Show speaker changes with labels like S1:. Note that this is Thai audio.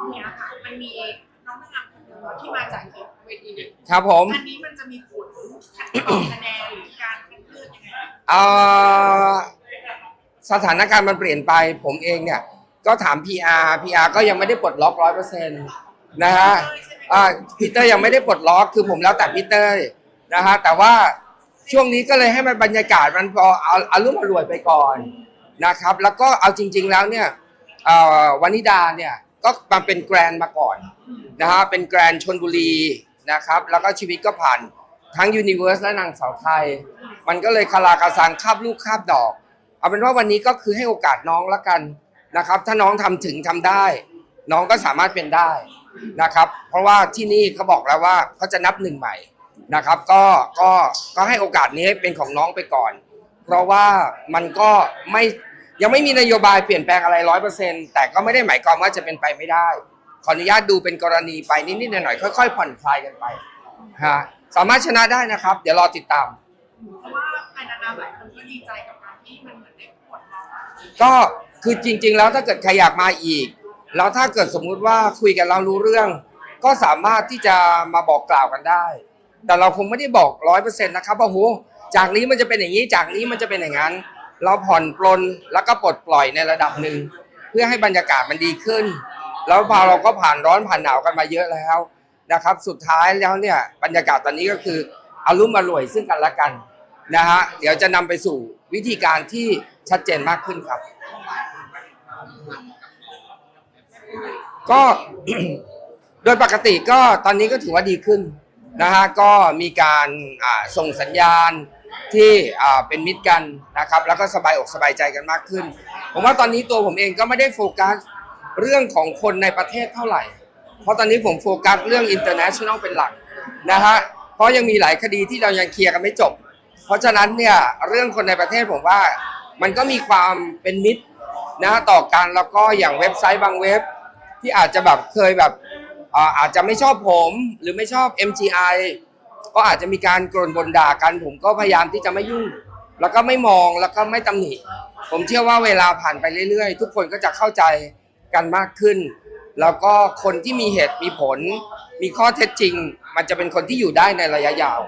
S1: ช่วงเนี้ยค่ะ มันมีน้องนางงามคนหนึงเนาะที่มาจากอีกเวทีหนึ่ง
S2: ครับผม
S1: อันนี้มันจะมีผลคัดกรองคะแนนหรือการคัดเลือกยังไง
S2: เอ่อสถานการณ์มันเปลี่ยนไปผมเองเนี่ยก็ถาม PR PR ก็ยังไม่ได้ปลดล็อกร้อยเปอร์เซ็นต์นะฮะอ่าพีเตอร์ยังไม่ได้ปลดล็อกคือผมแล้วแต่พีเตอร์นะฮะแต่ว่าช่วงนี้ก็เลยให้มันบรรยากาศมันพอเอาเอารุ่มอรวยไปก่อนนะครับ แล้วก็เอาจริง ๆแล้วเนี่ยเอ่อวานิดาเนี่ย ก็มาเป็นแกรนมาก่อนนะฮะเป็นแกรนชนบุรีนะครับ แล้วก็ชีวิตก็ผ่านทั้งยูนิเว r ร์สและนางสาวไทย มันก็เลยคาราคาซังคาบลูกคาบดอก เอาเป็นว่าวันนี้ก็คือให้โอกาสน้องละกันนะครับ ถ้าน้องทำถึงทำได้ น้องก็สามารถเป็นได้นะครับ เพราะว่าที่นี่เขาบอกแล้วว่าเขาจะนับหนึ่งใหม่นะครับ ก็ก็ก็ให้โอกาสนี้เป็นของน้องไปก่อน เพราะว่ามันก็ไม่ ยังไม่มีนโยบายเปลี่ยนแปลงอะไรร้อยเปอร์เซ็นต์แต่ก็ไม่ได้หมายความว่าจะเป็นไปไม่ได้ ขออนุญาตดูเป็นกรณีไปนิดๆหน่อยๆค่อยๆผ่อนคลายกันไปฮะสามารถชนะได้นะครับ เดี๋ยวรอติดตาม
S1: เพราะว่าแฟนนางงามหลายคนก็ดีใจกับการที่มันเหมือนได้ปลดล็อกอะ
S2: ก็คือจริง ๆ แล้วถ้าเกิดใครอยากมาอีก แล้วถ้าเกิดสมมุติว่าคุยกันเรารู้เรื่อง ก็สามารถที่จะมาบอกกล่าวกันได้ แต่เราคงไม่ได้บอกร้อยเปอร์เซ็นต์นะครับว่าโหจากนี้มันจะเป็นอย่างนี้จากนี้มันจะเป็นอย่างนั้น เราผ่อนปลนแล้วก็ปลดปล่อยในระดับหนึ่ง เพื่อให้บรรยากาศมันดีขึ้น แล้วพอเราก็ผ่านร้อนผ่านหนาวกันมาเยอะแล้วนะครับ สุดท้ายแล้วเนี่ยบรรยากาศตอนนี้ก็คืออารุ่มอร่วยซึ่งกันและกันนะฮะเดี๋ยวจะนำไปสู่วิธีการที่ชัดเจนมากขึ้นครับ ก็โดยปกติก็ตอนนี้ก็ถือว่าดีขึ้นนะฮะก็มีการส่งสัญญาณ ที่เป็นมิตรกันนะครับ แล้วก็สบายอกสบายใจกันมากขึ้น ผมว่าตอนนี้ตัวผมเองก็ไม่ได้โฟกัสเรื่องของคนในประเทศเท่าไหร่ เพราะตอนนี้ผมโฟกัสเรื่อง international เป็นหลักนะฮะเพราะยังมีหลายคดีที่เรายังเคลียร์กันไม่จบ เพราะฉะนั้นเนี่ยเรื่องคนในประเทศผมว่ามันก็มีความเป็นมิตรนะต่อกันแล้วก็อย่างเว็บไซต์บางเว็บ ที่อาจจะแบบเคยแบบอาอาจจะไม่ชอบผมหรือไม่ชอบ MGI ก็อาจจะมีการกรนบนด่ากัน ผมก็พยายามที่จะไม่ยุ่ง แล้วก็ไม่มองแล้วก็ไม่ตำหนิ ผมเชื่อว่าเวลาผ่านไปเรื่อยๆ ทุกคนก็จะเข้าใจกันมากขึ้น แล้วก็คนที่มีเหตุมีผล มีข้อเท็จจริง มันจะเป็นคนที่อยู่ได้ในระยะยาว